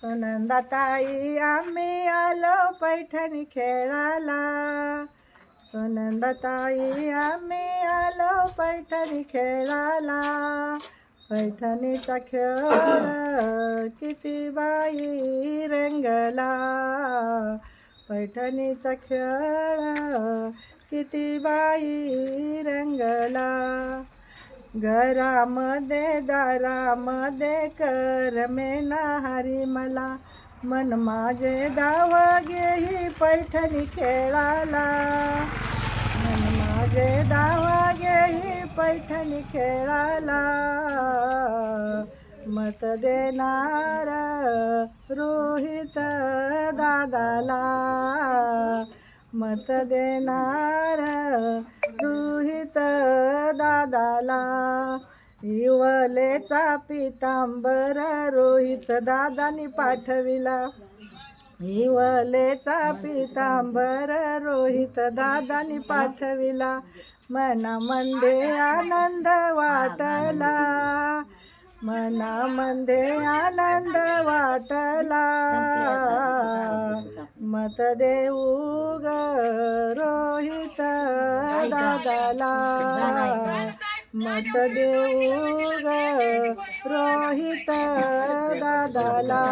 सुनंदाताई आम्ही आलो पैठणी खेळाला सुनंदाताई आम्ही आलो पैठणी खेळाला पैठणीचा खेळ किती बाई रंगला. पैठणीचा खेळ किती बाई रंगला. घरामध्ये दारामध्ये कर हरी मला मन माझे दाव घेई पैठणी खेळाला. मन माझे दाव घेई पैठणी खेळाला. मत देणार रोहित दादाला. मत देणार दादाला. इवलेचा पितांबर रोहित दादानी पाठविला. इवलेचा पितांबर रोहित दादानी पाठविला. मनामध्ये आनंद वाटला. मनामध्ये आनंद वाटला. मत देऊ ग दादाला मत देऊ ग रोहित दादाला.